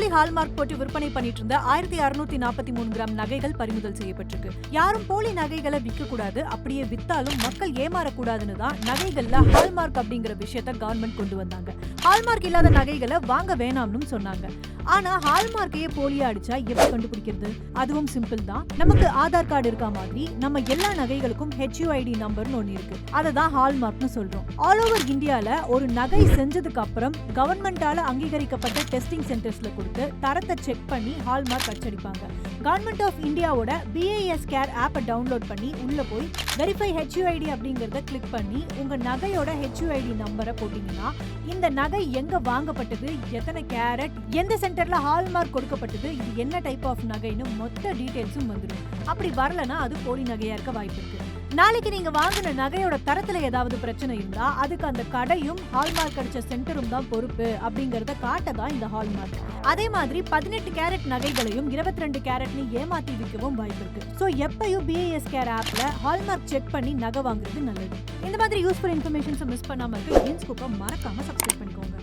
போலி ஹால்மார்க் போட்டு விற்பனை பண்ணிட்டு இருந்த ஆயிரத்தி அறுநூத்தி நாற்பத்தி மூணு கிராம் நகைகள் பறிமுதல் செய்யப்பட்டிருக்கு. யாரும் போலி நகைகளை விற்க கூடாது அப்படியே வித்தாலும் மக்கள் ஏமாறக்கூடாதுன்னு தான் நகைகள்ல ஹால்மார்க் அப்படிங்கிற விஷயத்த கவர்மெண்ட் கொண்டு வந்தாங்க. ஹால்மார்க் இல்லாத நகைகளை வாங்க வேணாம்னு சொன்னாங்க. ஆனா ஹால்மார்க்கையே போலியா அடிச்சா எப்படி கண்டுபிடிக்கிறது? அதுவும் சிம்பிள் தான். நமக்கு ஆதார் கார்டு இருக்கா மாதிரி நம்ம எல்லா நகைகளுக்கும் ஹெச்யூஐடி நம்பர்னு ஒன்னு இருக்கு. அதை தான் ஹால்மார்க்னு சொல்றோம். ஆல் ஓவர் இந்தியால ஒரு நகை செஞ்சதுக்கு அப்புறம் கவர்மெண்டால அங்கீகரிக்கப்பட்ட டெஸ்டிங் சென்டர்ஸ்ல கொடுத்து தரத்தை செக் பண்ணி ஹால்மார்க் அச்சடிப்பாங்க. கவர்மெண்ட் ஆஃப் இந்தியாவோட பிஏஎஸ் கேர் ஆப்பை டவுன்லோட் பண்ணி உள்ள போய் வெரிஃபை ஹெச்யூஐடி அப்படிங்கறத கிளிக் பண்ணி உங்க நகையோட ஹெச்யூஐடி நம்பரை போட்டீங்கன்னா இந்த நகை எங்க வாங்கப்பட்டது எத்தனை கேரட் எந்த சென்டர்ல ஹால்மார்க் கொடுக்கப்பட்டது. இது என்ன டைப் ஆஃப் நகைன்னு மொத்த டீடைல்ஸும் வந்துடும் அப்படி வரலனா அது போலி நகையா இருக்க வாய்ப்பு இருக்கு. நாளைக்கு நீங்க வாங்கின நகையோட தரத்துல ஏதாவது பிரச்சனை இருந்தா அதுக்கு அந்த கடையும் ஹால்மார்க் அடிச்ச சென்டரும் தான் பொறுப்பு அப்படிங்கறத காட்ட தான் இந்த ஹால்மார்க் அதே மாதிரி பதினெட்டு கேரட் நகைகளையும் இருபத்தி ரெண்டு கேரட்னு ஏமாத்தி விற்கவும் வாய்ப்பு இருக்கு. ஸோ எப்பயும் பிஏஎஸ் கேர் ஆப்ல ஹால்மார்க் செக் பண்ணி நகை வாங்குறது நல்லது. இந்த மாதிரி யூஸ்ஃபுல் இன்ஃபர்மேஷன்ஸை மிஸ் பண்ணாம இருக்க இன்ஸ்கோப்பை மறக்காம சப்ஸ்கிரைப் பண்ணிக்கோங்க.